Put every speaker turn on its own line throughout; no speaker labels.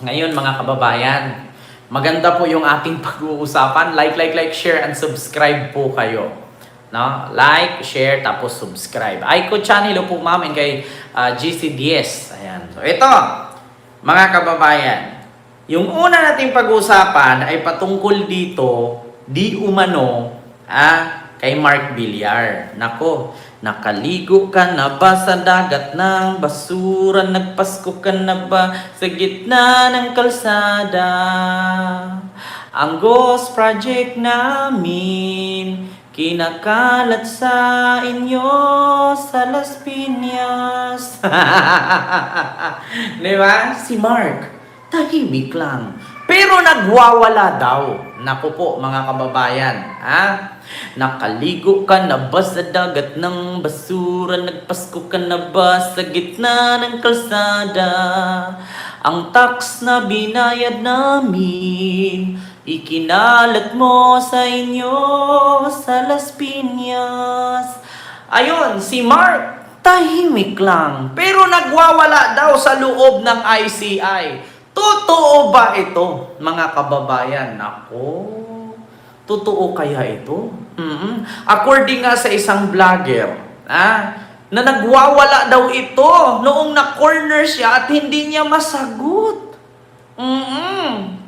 Ngayon mga kababayan, maganda po yung ating pag-uusapan. Like, like, like, share, and subscribe po kayo. No? Like, share, tapos subscribe. Aiko channel po ma'am and kay ah, GCDS. Ayan. So ito, mga kababayan, yung una nating pag-uusapan ay patungkol dito, di umano, ah, kay Mark Villar. Nako, nakaligo ka na ba sa dagat ng basura? Nagpasko ka na ba sa gitna ng kalsada? Ang Ghost Project namin, kinakalat sa inyo sa Las Piñas. Di? Si Mark, tahimik lang. Pero nagwawala daw. Naku po, mga kababayan. Ha? Nakaligo ka na ba sa dagat ng basura? Nagpasko ka na ba sa gitna ng kalsada? Ang tax na binayad namin, ikinalat mo sa inyo sa Las Piñas. Ayun, si Mark, tahimik lang. Pero nagwawala daw sa loob ng ICI. Totoo ba ito, mga kababayan? Nako, totoo kaya ito? mm According nga sa isang vlogger, ah, na nagwawala daw ito noong na-corner siya at hindi niya masagot. mm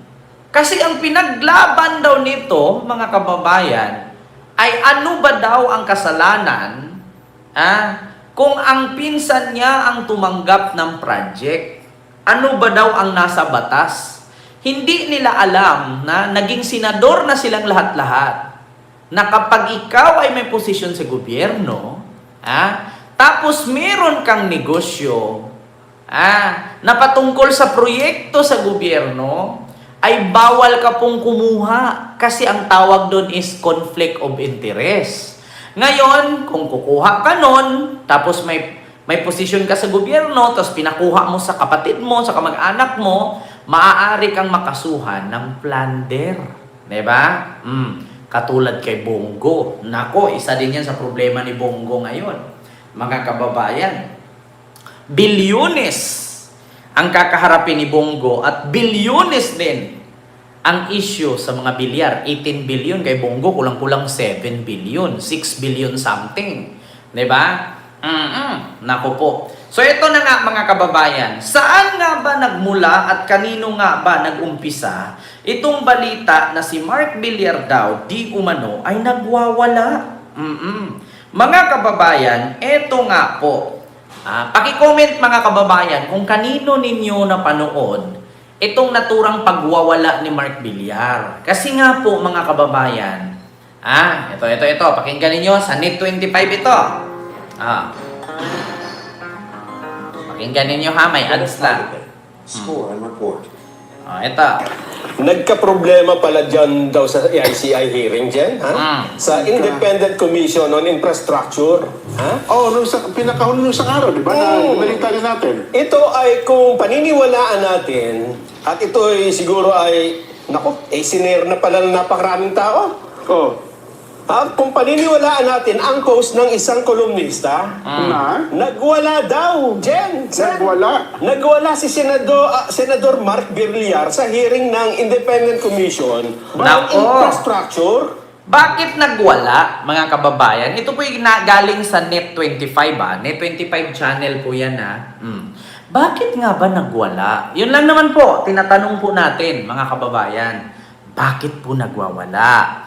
Kasi ang pinaglaban daw nito, mga kababayan, ay ano ba daw ang kasalanan ah, kung ang pinsan niya ang tumanggap ng project? Ano ba daw ang nasa batas? Hindi nila alam na naging senador na silang lahat-lahat. Na kapag ikaw ay may posisyon sa gobyerno, ah, tapos meron kang negosyo, ah, na patungkol sa proyekto sa gobyerno, ay bawal ka pong kumuha kasi ang tawag doon is conflict of interest. Ngayon, kung kukuha ka nun, tapos may may posisyon ka sa gobyerno, tapos pinakuha mo sa kapatid mo, sa kamag-anak mo, maaari kang makasuhan ng plunder. Diba? Mm. Katulad kay Bongo. Nako, isa din yan sa problema ni Bongo ngayon. Mga kababayan, bilyones ang kakaharapin ni Bongo at bilyones din ang issue sa mga bilyar. 18 billion kay Bongo, kulang-kulang 7 billion, 6 billion something. 'Di ba? Mm Nako po. So ito na nga mga kababayan, saan nga ba nagmula at kanino nga ba nagumpisa itong balita na si Mark Villar daw di umano ay nagwawala? mm Mga kababayan, ito nga po. Ah, paki-comment mga kababayan kung kanino ninyo napanood itong naturang pagwawala ni Mark Villar. Kasi nga po mga kababayan, ah, ito, ito, ito, pakinggan ninyo sa NET25 ito. Ah. Pakinggan ninyo ha, may ads lang.
Score and report.
Ah, ito.
Nagka-problema pala dyan daw sa ICI hearing dyan, ha?
Mm.
Sa Independent Commission on Infrastructure, ha?
Oh, nung sa, pinakahuli nung sa araw, di ba? Na
Oo.
balita rin natin.
Ito ay kung paniniwalaan natin, at ito ay siguro ay, nako, eh siner na pala ng napakaraming tao.
Oh,
Ha? Kung paniniwalaan natin ang post ng isang kolumnista,
na?
nagwala daw, Jen. Sen.
Nagwala.
Nagwala si Senador, ah, Senador Mark Birliar sa hearing ng Independent Commission on
Nako.
Infrastructure
Bakit nagwala, mga kababayan? Ito po yung na- galing sa Net25 ah. Net25 channel po yan ah. Mm. Bakit nga ba nagwala? Yun lang naman po, tinatanong po natin, mga kababayan. Bakit po nagwawala?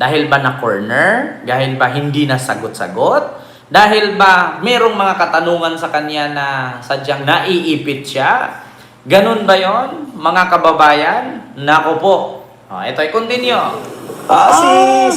Dahil ba na corner? Dahil ba hindi nasagot-sagot? Dahil ba merong mga katanungan sa kanya na sadyang naiipit siya? Ganun ba yon mga kababayan? Nako po. Oh, ito ay continue.
Ah, si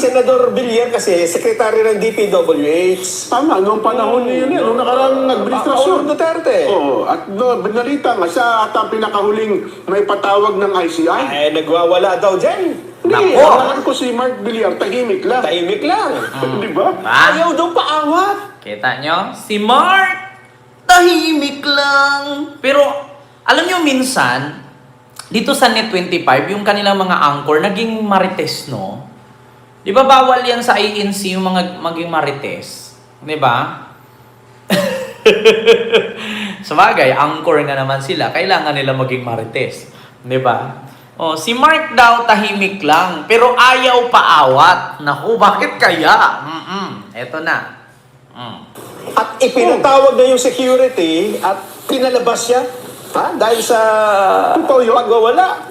Senador Villar kasi, sekretary ng DPWH.
Tama, noong panahon niyo yun, nung nakarang administrasyon.
Paolo Duterte.
Oo, at no, binalita nga, siya at ang pinakahuling may patawag ng ICI.
Ay, nagwawala daw dyan.
Hindi,
Nako.
alam ko si Mark Villar, tahimik lang.
Tahimik lang.
Di ba?
Ah,
Ayaw daw paawat.
kita nyo? Si Mark, tahimik lang. Pero, alam nyo minsan, dito sa Net25, yung kanilang mga anchor, naging marites, no? Di ba bawal yan sa ANC yung mga maging marites? Di ba? Sabagay, anchor nga naman sila. Kailangan nila maging marites. Di ba? Oh, si Mark daw tahimik lang, pero ayaw paawat. Naku, bakit kaya? Mm-mm. Eto na. Mm.
At ipinatawag na yung security at pinalabas siya. Ha? Dahil sa
Totoo yun?
pagwawala.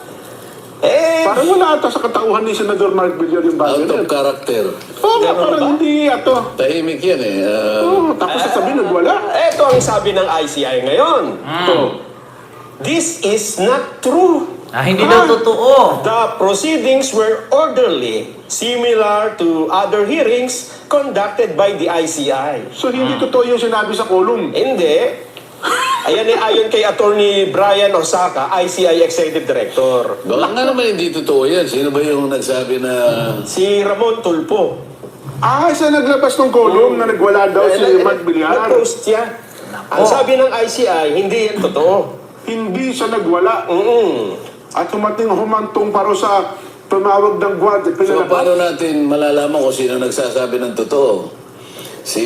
Eh,
Parang wala ata sa katauhan ni Senador Mark Villar yung bagay
Out
na
of
yun.
character.
Oo nga,
Ganun
parang
ba?
hindi ato.
Tahimik yan eh. Ah,
Oo, tapos sasabihin nagwala.
ito ang sabi ng ICI ngayon.
Ito.
This is not true.
Ah, hindi
Ah.
daw totoo.
The proceedings were orderly, similar to other hearings conducted by the ICI.
So hindi totoo yung sinabi sa kolum.
Hindi. Ayan eh, ayon kay Attorney Brian Osaka, ICI Executive Director.
baka nga naman hindi totoo yan. Sino ba yung nagsabi na...
Si Ramon Tulpo.
Ah, isa naglabas ng kolum na nagwala daw si Mark Villar.
Nag-post siya. Ang sabi ng ICI, hindi yan totoo.
Hindi siya nagwala.
Mm.
At humating humantong paro sa tumawag ng guard. at
So, paano natin malalaman kung sino nagsasabi ng totoo? Si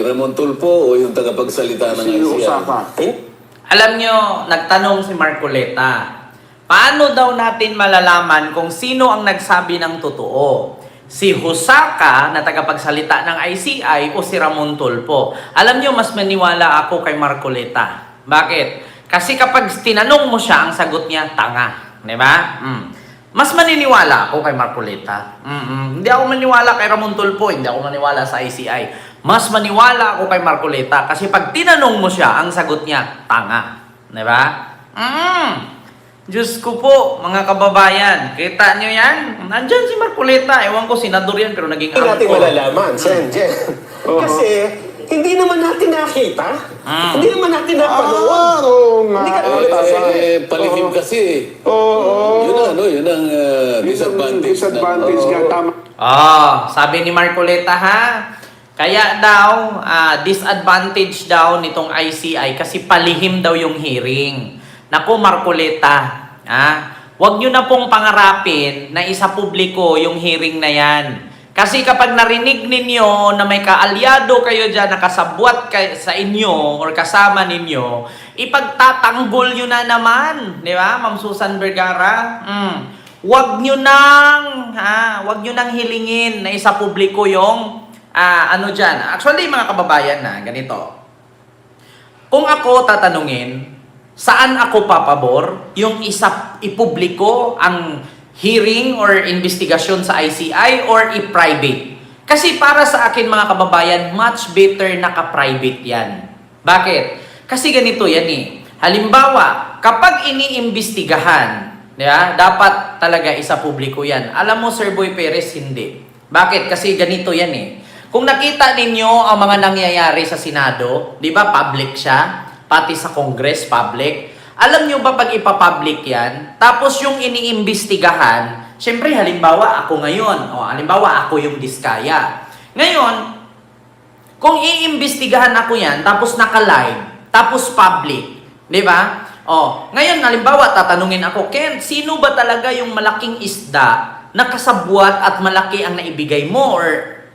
Ramon Tulpo o yung tagapagsalita ng
Si
ICI?
Osaka.
Eh?
Alam nyo, nagtanong si Marcoleta, paano daw natin malalaman kung sino ang nagsabi ng totoo? Si Husaka na tagapagsalita ng ICI o si Ramon Tulpo? Alam nyo, mas maniwala ako kay Marcoleta. Bakit? Kasi kapag tinanong mo siya, ang sagot niya, tanga. Di ba? Mm. Mas maniniwala ako kay Marcoleta. Mm-mm. Hindi ako maniwala kay Ramon Tulpo, hindi ako maniwala sa ICI. Mas maniwala ako kay Marcoleta kasi pag tinanong mo siya, ang sagot niya, tanga. Di ba? Mm. Diyos ko po, mga kababayan, kita nyo yan? Nandyan si Marcoleta. Ewan ko, senador yan, pero naging
Hindi natin malalaman, Sen, Jen. Kasi, hindi naman natin nakita.
Mm.
Hindi naman natin napanood.
Ah, oo nga.
Hindi ka
Eh,
naman
eh, eh, palihim kasi.
Oo.
Yun ang, ano, yun ang uh,
Yun ang
disadvantage.
disadvantage
ng-
nga, tama.
Ah, sabi ni Marcoleta ha, kaya daw, ah, disadvantage daw nitong ICI kasi palihim daw yung hearing. Naku, Marcoleta, ha? Huwag nyo na pong pangarapin na isa publiko yung hearing na yan. Kasi kapag narinig ninyo na may kaalyado kayo dyan, nakasabwat kay, sa inyo or kasama ninyo, ipagtatanggol nyo na naman. Di ba, Ma'am Susan Vergara? Mm. Huwag nyo nang, ha, huwag nyo nang hilingin na isa publiko yung, ah, ano dyan. Actually, mga kababayan na, ganito. Kung ako tatanungin, saan ako papabor? Yung isa ipubliko ang hearing or investigasyon sa ICI or i-private? Kasi para sa akin mga kababayan, much better naka-private yan. Bakit? Kasi ganito yan eh. Halimbawa, kapag iniimbestigahan, ba, dapat talaga isa publiko yan. Alam mo, Sir Boy Perez, hindi. Bakit? Kasi ganito yan eh. Kung nakita ninyo ang mga nangyayari sa Senado, di ba public siya? Pati sa Congress, public. Alam nyo ba pag ipapublic yan, tapos yung iniimbestigahan, syempre halimbawa ako ngayon, o halimbawa ako yung diskaya. Ngayon, kung iimbestigahan ako yan, tapos naka-live, tapos public, di ba? O, ngayon, halimbawa, tatanungin ako, Ken, sino ba talaga yung malaking isda na kasabwat at malaki ang naibigay mo or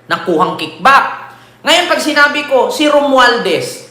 nakuhang kickback? Ngayon, pag sinabi ko, si Romualdez,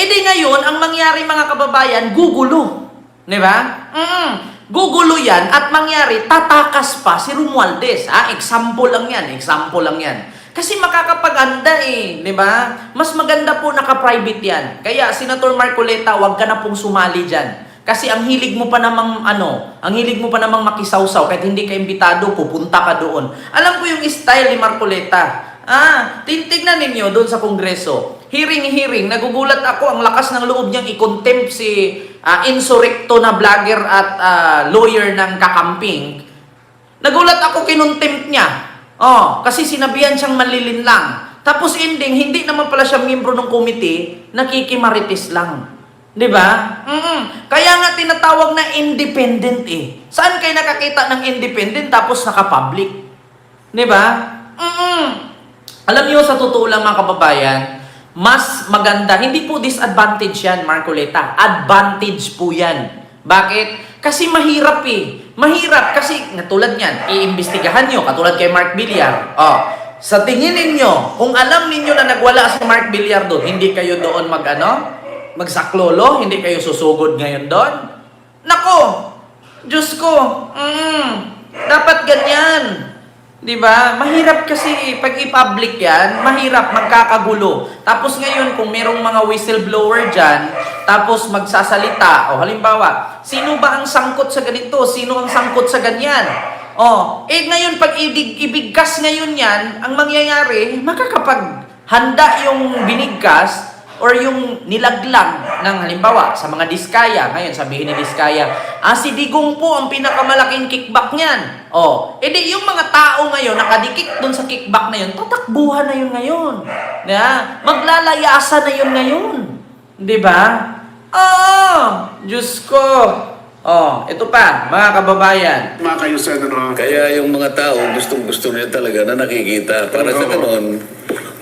eh di ngayon, ang mangyari mga kababayan, gugulo. Di ba? Mm, gugulo yan at mangyari, tatakas pa si Romualdez. Ha? Example lang yan, example lang yan. Kasi makakapaganda eh, di ba? Mas maganda po naka-private yan. Kaya, Senator Marcoleta, wag ka na pong sumali dyan. Kasi ang hilig mo pa namang ano, ang hilig mo pa namang makisawsaw kahit hindi ka imbitado, pupunta ka doon. Alam ko yung style ni Marcoleta. Ah, titignan ninyo doon sa kongreso. Hearing-hearing, nagugulat ako, ang lakas ng loob niyang i-contempt si ah, insurrecto na vlogger at ah, lawyer ng kakamping. Nagulat ako kinontempt niya. Oh, kasi sinabihan siyang manlilin lang. Tapos ending, hindi naman pala siya miyembro ng committee, nakikimarites lang. 'Di ba? Mm Kaya nga tinatawag na independent eh. Saan kayo nakakita ng independent tapos naka-public? 'Di ba? Mm Alam niyo sa totoo lang mga kababayan, mas maganda, hindi po disadvantage yan, Marcoleta. Advantage po yan. Bakit? Kasi mahirap eh. Mahirap kasi, katulad niyan, iimbestigahan nyo, katulad kay Mark Villar. Oh, sa tingin ninyo, kung alam ninyo na nagwala si Mark Villar doon, hindi kayo doon mag ano? Magsaklolo? Hindi kayo susugod ngayon doon? Nako! Diyos ko, mm, dapat ganyan. Di ba? Mahirap kasi pag i-public yan, mahirap magkakagulo. Tapos ngayon, kung merong mga whistleblower dyan, tapos magsasalita, o halimbawa, sino ba ang sangkot sa ganito? Sino ang sangkot sa ganyan? Oh, eh ngayon pag ibig, ibigkas ngayon yan, ang mangyayari, makakapaghanda yung binigkas or yung nilaglag ng halimbawa sa mga diskaya. Ngayon sabihin ni diskaya, ah si Digong po ang pinakamalaking kickback niyan. Oh, edi yung mga tao ngayon nakadikit dun sa kickback na yun, tatakbuhan na yun ngayon. Yeah? Maglalayasan na yun ngayon. 'Di ba? Oh, Diyos ko. Oh, ito pa, mga kababayan.
Mga kayo, Senator.
Kaya yung mga tao, gustong-gusto nila talaga na nakikita. Para sa
Oo.
ganon,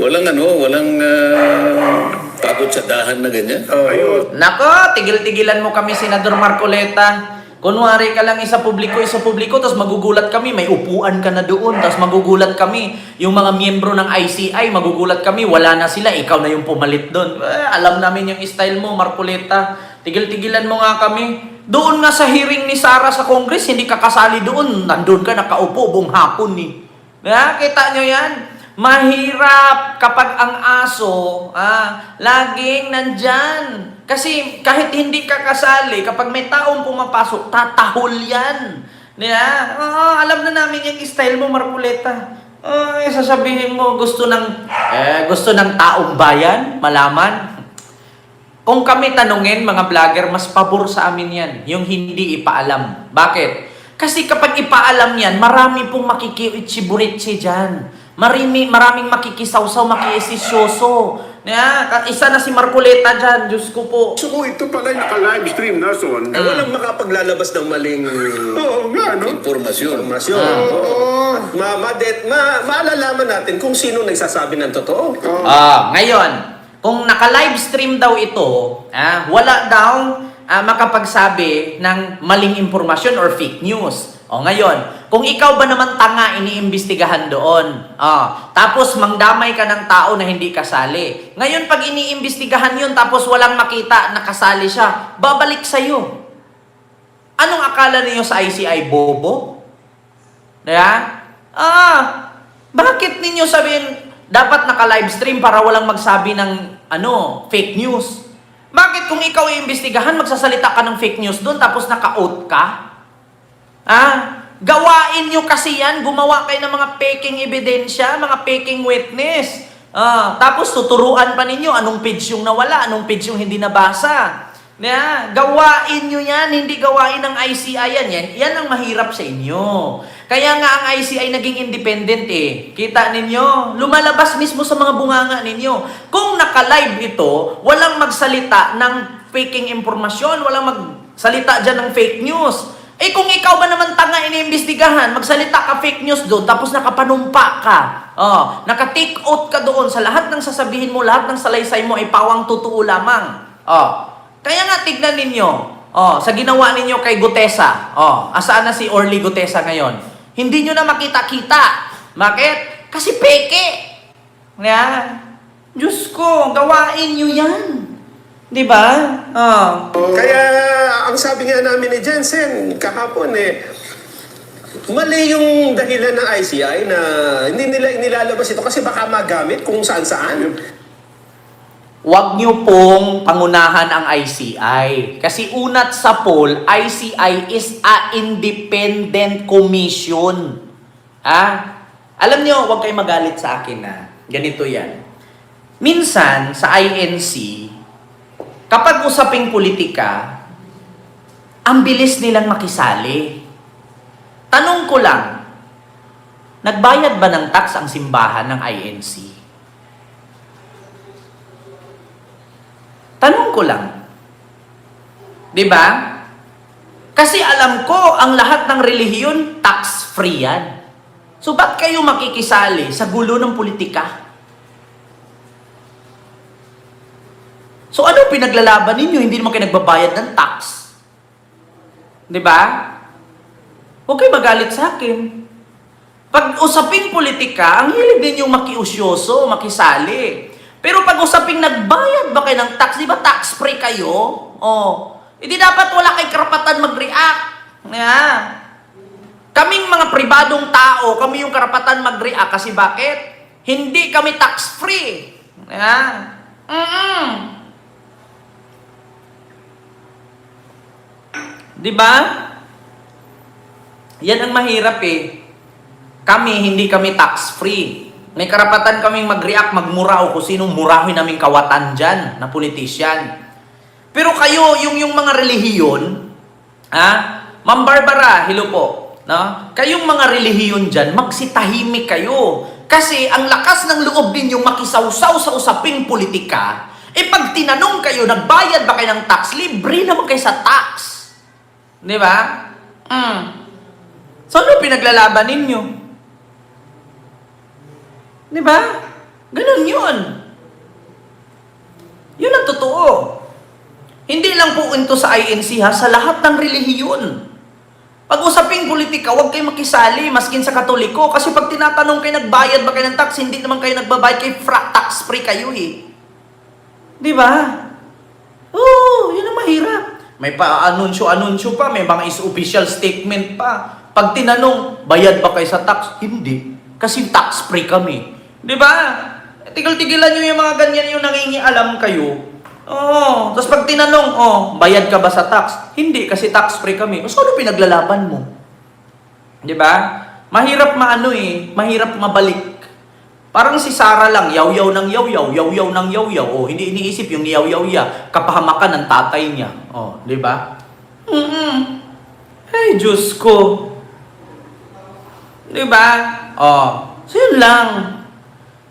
walang ano, walang ah, takot sa dahan na ganyan.
Oh, ayun.
Nako, tigil-tigilan mo kami, Senador Marcoleta. Kunwari ka lang isa publiko, isa publiko, tapos magugulat kami, may upuan ka na doon, tapos magugulat kami, yung mga miyembro ng ICI, magugulat kami, wala na sila, ikaw na yung pumalit doon. Eh, alam namin yung style mo, Marcoleta. Tigil-tigilan mo nga kami. Doon nga sa hearing ni Sara sa Congress, hindi ka kasali doon. Nandun ka nakaupo buong hapon ni. Yeah, kita nyo yan? Mahirap kapag ang aso, ah, laging nandyan. Kasi kahit hindi ka kasali, kapag may taong pumapasok, tatahol yan. Yeah? Oo, alam na namin yung style mo, Marculeta. Ay, sasabihin mo, gusto ng, eh, gusto ng taong bayan, malaman. Kung kami tanungin, mga vlogger, mas pabor sa amin yan, yung hindi ipaalam. Bakit? Kasi kapag ipaalam yan, marami pong makikiitsiburitsi dyan. Marami, maraming makikisawsaw, makiisisyoso. Yeah, isa na si Marcoleta dyan, Diyos ko po.
So kung ito pala yung naka-live stream na, Son.
Eh, walang makapaglalabas ng maling
Oo nga, no?
Informasyon.
informasyon. Oo. Ma, ma, det, ma, maalalaman natin kung sino nagsasabi ng totoo.
Ah, ngayon, kung naka-live stream daw ito, ah, wala daw ah, makapagsabi ng maling impormasyon or fake news. O ngayon, kung ikaw ba naman tanga iniimbestigahan doon, ah, tapos mangdamay ka ng tao na hindi kasali. Ngayon, pag iniimbestigahan yun tapos walang makita na kasali siya, babalik sa'yo. Anong akala niyo sa ICI, bobo? Diba? Ah, bakit ninyo sabihin, dapat naka-live stream para walang magsabi ng, ano, fake news? Bakit kung ikaw iimbestigahan, magsasalita ka ng fake news doon, tapos naka-out ka? Ah, gawain nyo kasi yan, gumawa kayo ng mga peking ebidensya, mga peking witness. Ah, tapos tuturuan pa ninyo anong page yung nawala, anong page yung hindi nabasa. Yeah, gawain nyo yan, hindi gawain ng ICI yan. yan. Yan ang mahirap sa inyo. Kaya nga ang ICI naging independent eh. Kita ninyo, lumalabas mismo sa mga bunganga ninyo. Kung naka-live ito, walang magsalita ng faking impormasyon, walang magsalita dyan ng fake news. Eh kung ikaw ba naman tanga iniimbestigahan, magsalita ka fake news doon, tapos nakapanumpa ka. Oh, naka-take out ka doon sa lahat ng sasabihin mo, lahat ng salaysay mo ay pawang totoo lamang. Oh, kaya nga tignan ninyo, oh, sa ginawa ninyo kay Gutesa. Oh, asaan na si Orly Gutesa ngayon? Hindi nyo na makita-kita. Bakit? Kasi peke. Yeah. Diyos ko, gawain nyo yan. Di ba? Oh.
Kaya ang sabi nga namin ni Jensen kahapon eh, mali yung dahilan ng ICI na hindi nila inilalabas ito kasi baka magamit kung saan-saan.
Huwag niyo pong pangunahan ang ICI. Kasi unat sa poll, ICI is a independent commission. Ah? Alam niyo, huwag kayo magalit sa akin na ganito yan. Minsan, sa INC, kapag usaping politika, ang bilis nilang makisali. Tanong ko lang, nagbayad ba ng tax ang simbahan ng INC? Tanong ko lang. 'Di ba? Kasi alam ko, ang lahat ng relihiyon, tax-free yan. So, ba't kayo makikisali sa gulo ng politika? So, ano pinaglalaban ninyo? Hindi naman kayo nagbabayad ng tax. 'Di ba? Huwag kayo magalit sa akin. Pag usaping politika, ang hilig ninyong makiusyoso, makisali. Pero pag usaping nagbayad ba kayo ng tax, di ba tax-free kayo? Oh. Hindi dapat wala kay karapatan mag-react. Yeah. Kaming mga pribadong tao, kami yung karapatan mag-react kasi bakit? Hindi kami tax-free. Yeah. Mm-mm. Di ba? Yan ang mahirap eh. Kami, hindi kami tax-free. May karapatan kaming mag-react, magmura o kung sinong murahin naming kawatan dyan na politisyan. Pero kayo, yung, yung mga relihiyon, ha? Ma'am Barbara, hello po. No? Kayong mga relihiyon dyan, magsitahimik kayo. Kasi ang lakas ng loob ninyong makisawsaw sa usaping politika, eh pag tinanong kayo, nagbayad ba kayo ng tax? Libre naman kayo sa tax. Di ba? Mm. So ano pinaglalaban ninyo? Di ba? Ganun yun. Yun ang totoo. Hindi lang po ito sa INC ha, sa lahat ng relihiyon. Pag usaping politika, huwag kayo makisali, maskin sa katoliko. Kasi pag tinatanong kayo, nagbayad ba kayo ng tax, hindi naman kayo nagbabayad, kayo fra- tax free kayo eh. Di ba? Oo, May pa-anunsyo-anunsyo pa, may mga is official statement pa. Pag tinanong, bayad ba kayo sa tax? Hindi. Kasi tax free kami. Di ba? Tigil-tigilan nyo yung mga ganyan yung nangingialam kayo. Oo. Tapos pag tinanong, oh, bayad ka ba sa tax? Hindi, kasi tax free kami. O, so ano pinaglalaban mo? Di ba? Mahirap maano eh. Mahirap mabalik. Parang si Sarah lang, yaw-yaw ng yaw-yaw, yaw-yaw ng yaw-yaw. Oh, hindi iniisip yung yaw-yaw ya, kapahamakan ng tatay niya. Oh, di ba? Mm Ay, Diyos ko. Di ba? Oh, so yun lang.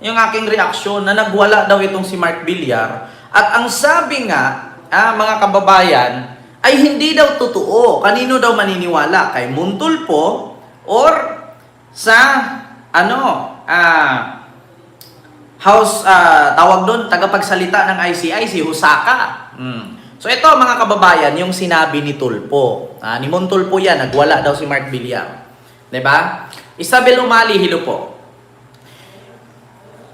Yung aking reaksyon na nagwala daw itong si Mark Villar. At ang sabi nga, ah, mga kababayan, ay hindi daw totoo. Kanino daw maniniwala? Kay Muntulpo or sa ano, ah, house, ah, tawag doon, tagapagsalita ng ICI, si Husaka. Mm. So ito mga kababayan, yung sinabi ni Tulpo. Ah, ni Montulpo yan, nagwala daw si Mark Villar. 'Di ba? Isabel Umali, hilo po.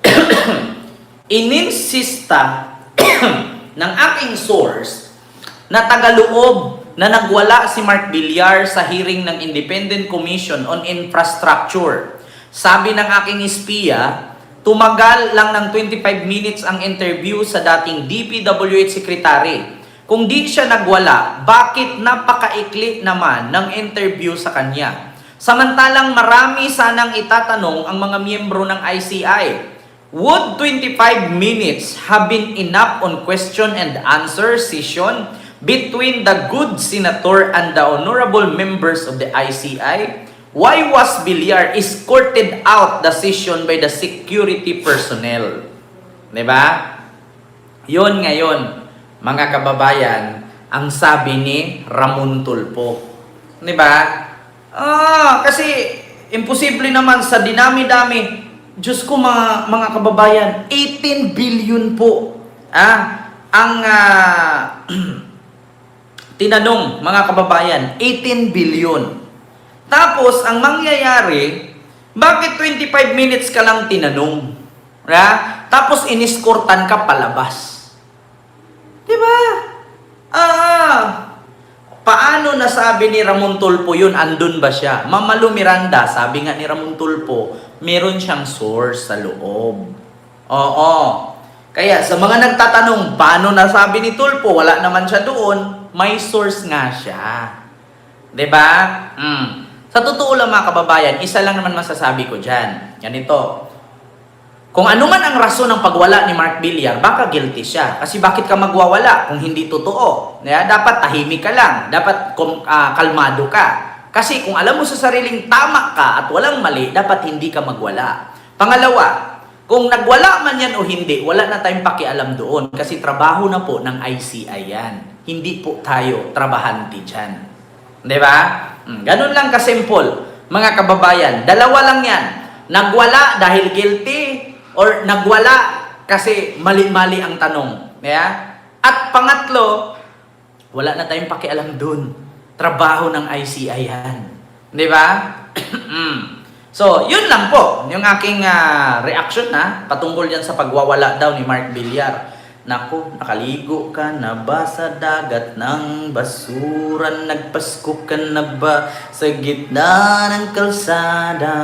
Ininsista ng aking source na tagaloob na nagwala si Mark Villar sa hearing ng Independent Commission on Infrastructure. Sabi ng aking espiya, tumagal lang ng 25 minutes ang interview sa dating DPWH Secretary. Kung di siya nagwala, bakit napakaikli naman ng interview sa kanya? Samantalang marami sanang itatanong ang mga miyembro ng ICI. Would 25 minutes have been enough on question and answer session between the good senator and the honorable members of the ICI? Why was Villar escorted out the session by the security personnel? ba? Yon ngayon, mga kababayan, ang sabi ni Ramon Tulpo. ba? Ah, kasi imposible naman sa dinami-dami. Diyos ko mga, mga kababayan, 18 billion po. Ah, ang ah, tinanong mga kababayan, 18 billion. Tapos, ang mangyayari, bakit 25 minutes ka lang tinanong? Ha? Tapos, iniskortan ka palabas. Di ba? Ah, paano nasabi ni Ramon Tulpo yun? Andun ba siya? Mamalu Miranda, sabi nga ni Ramon Tulpo, meron siyang source sa loob. Oo. Kaya sa mga nagtatanong, paano nasabi ni Tulpo? Wala naman siya doon. May source nga siya. 'Di ba? Mm. Sa totoo lang mga kababayan, isa lang naman masasabi ko dyan. Ganito. Kung ano man ang rason ng pagwala ni Mark Villar, baka guilty siya. Kasi bakit ka magwawala kung hindi totoo? Kaya dapat tahimik ka lang. Dapat ah, kalmado ka. Kasi kung alam mo sa sariling tama ka at walang mali, dapat hindi ka magwala. Pangalawa, kung nagwala man yan o hindi, wala na tayong pakialam doon. Kasi trabaho na po ng ICI yan. Hindi po tayo trabahante dyan. Di ba? Mm, ganun lang kasimple. Mga kababayan, dalawa lang yan. Nagwala dahil guilty or nagwala kasi mali-mali ang tanong. Yeah? At pangatlo, wala na tayong pakialam dun. Trabaho ng ICI yan. Di ba? Mm. so, yun lang po. Yung aking ah, reaction na patungkol yan sa pagwawala daw ni Mark Villar. Naku, nakaligo ka na ba sa dagat ng basuran? Nagpasko ka na ba sa gitna ng kalsada?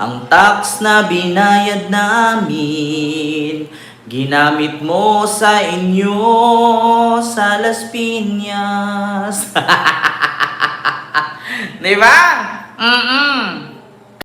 Ang tax na binayad namin Ginamit mo sa inyo sa Las Piñas. Di? Mm-mm.